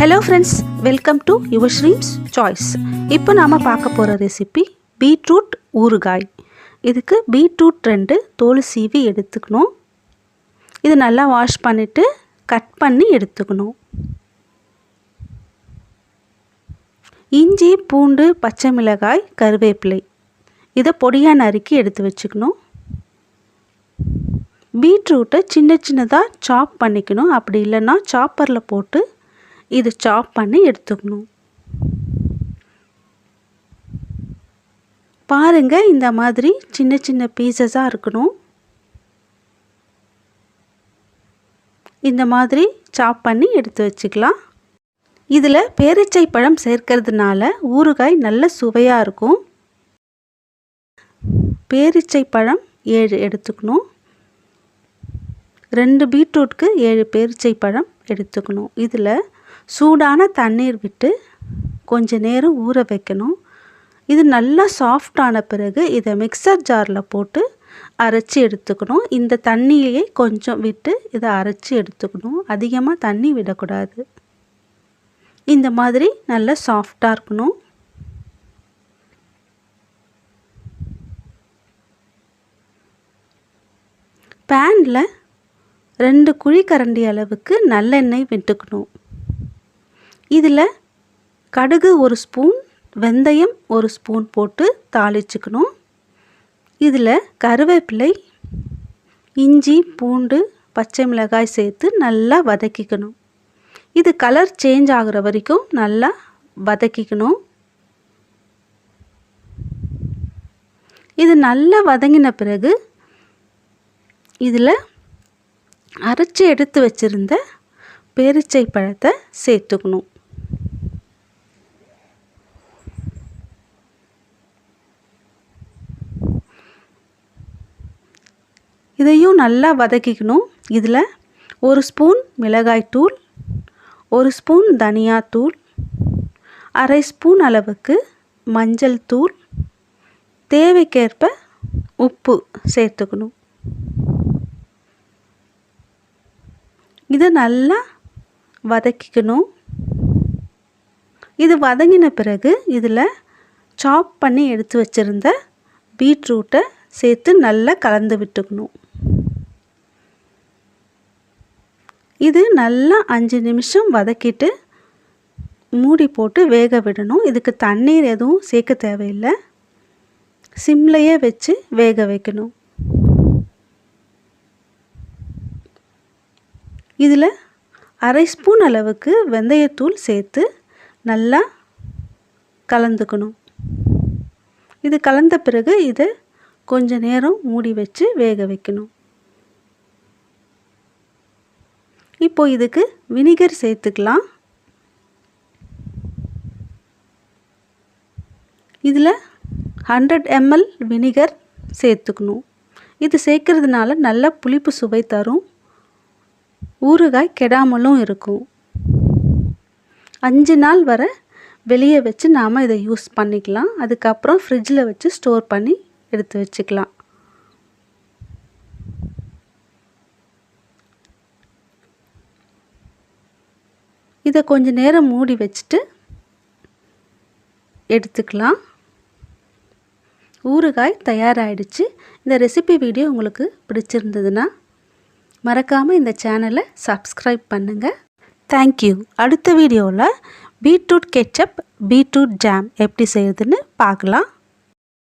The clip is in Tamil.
Hello friends welcome to your Sreems choice இப்போ நாம் பார்க்க போகிற ரெசிபி பீட்ரூட் ஊறுகாய். இதுக்கு பீட்ரூட் ரெண்டு தோல் சீவி எடுத்துக்கணும். இது நல்லா வாஷ் பண்ணிவிட்டு கட் பண்ணி எடுத்துக்கணும். இஞ்சி பூண்டு பச்சை மிளகாய் கருவேப்பிலை. இதை பொடியாக நறுக்கி எடுத்து வச்சுக்கணும். பீட்ரூட்டை சின்ன சின்னதாக சாப் பண்ணிக்கணும். அப்படி இல்லைன்னா சாப்பரில் போட்டு இது சாப் பண்ணி எடுத்துக்கணும். பாருங்க இந்த மாதிரி சின்ன சின்ன பீசஸாக இருக்கணும். இந்த மாதிரி சாப் பண்ணி எடுத்து வச்சுக்கலாம். இதில் பேரிச்சை பழம் சேர்க்கறதுனால ஊறுகாய் நல்ல சுவையாக இருக்கும். பேரிச்சை பழம் ஏழு எடுத்துக்கணும். ரெண்டு பீட்ரூட்க்கு ஏழு பேரிச்சை பழம் எடுத்துக்கணும். இதில் சூடான தண்ணீர் விட்டு கொஞ்ச நேரம் ஊற வைக்கணும். இது நல்லா சாஃப்டான பிறகு இதை மிக்சர் ஜாரில் போட்டு அரைச்சி எடுத்துக்கணும். இந்த தண்ணியை கொஞ்சம் விட்டு இதை அரைச்சி எடுத்துக்கணும். அதிகமாக தண்ணி விடக்கூடாது. இந்த மாதிரி நல்லா சாஃப்டாக இருக்கணும். பேனில் ரெண்டு குழிக்கரண்டி அளவுக்கு நல்லெண்ணெய் விட்டுக்கணும். இதில் கடுகு ஒரு ஸ்பூன் வெந்தயம் ஒரு ஸ்பூன் போட்டு தாளிச்சுக்கணும். இதில் கருவேப்பிலை இஞ்சி பூண்டு பச்சை மிளகாய் சேர்த்து நல்லா வதக்கிக்கணும். இது கலர் சேஞ்ச் ஆகிற வரைக்கும் நல்லா வதக்கிக்கணும். இது நல்லா வதங்கின பிறகு இதில் அரைச்சி எடுத்து வச்சுருந்த பேரிச்சை பழத்தை சேர்த்துக்கணும். இதையும் நல்லா வதக்கிக்கணும். இதில் ஒரு ஸ்பூன் மிளகாய்த்தூள் ஒரு ஸ்பூன் தனியாத்தூள் அரை ஸ்பூன் அளவுக்கு மஞ்சள் தூள் தேவைக்கேற்ப உப்பு சேர்த்துக்கணும். இதை நல்லா வதக்கிக்கணும். இது வதங்கின பிறகு இதில் சாப் பண்ணி எடுத்து வச்சுருந்த பீட்ரூட்டை சேர்த்து நல்லா கலந்து விட்டுக்கணும். இது நல்லா அஞ்சு நிமிஷம் வதக்கிட்டு மூடி போட்டு வேக விடணும். இதுக்கு தண்ணீர் எதுவும் சேர்க்க தேவையில்லை. சிம்லையே வச்சு வேக வைக்கணும். இதில் அரை ஸ்பூன் அளவுக்கு வெந்தயத்தூள் சேர்த்து நல்லா கலந்துக்கணும். இது கலந்த பிறகு இதை கொஞ்ச நேரம் மூடி வச்சு வேக வைக்கணும். இப்போ இதுக்கு வினிகர் சேர்த்துக்கலாம். இதில் ஹண்ட்ரட் எம்எல் வினிகர் சேர்த்துக்கணும். இது சேர்க்கறதுனால நல்ல புளிப்பு சுவை தரும். ஊறுகாய் கெடாமலும் இருக்கும். அஞ்சு நாள் வர வெளியே வச்சு நாம் இதை யூஸ் பண்ணிக்கலாம். அதுக்கப்புறம் ஃப்ரிட்ஜில் வச்சு ஸ்டோர் பண்ணி எடுத்து வச்சுக்கலாம். இதை கொஞ்சம் நேரம் மூடி வச்சுட்டு எடுத்துக்கலாம். ஊறுகாய் தயாராகிடுச்சு இந்த ரெசிபி வீடியோ உங்களுக்கு பிடிச்சிருந்ததுன்னா மறக்காமல் இந்த சேனலை சப்ஸ்கிரைப் பண்ணுங்கள் தேங்க்யூ அடுத்த வீடியோவில் பீட்ரூட் கெச்சப் பீட்ரூட் ஜாம் எப்படி செய்யுதுன்னு பார்க்கலாம்.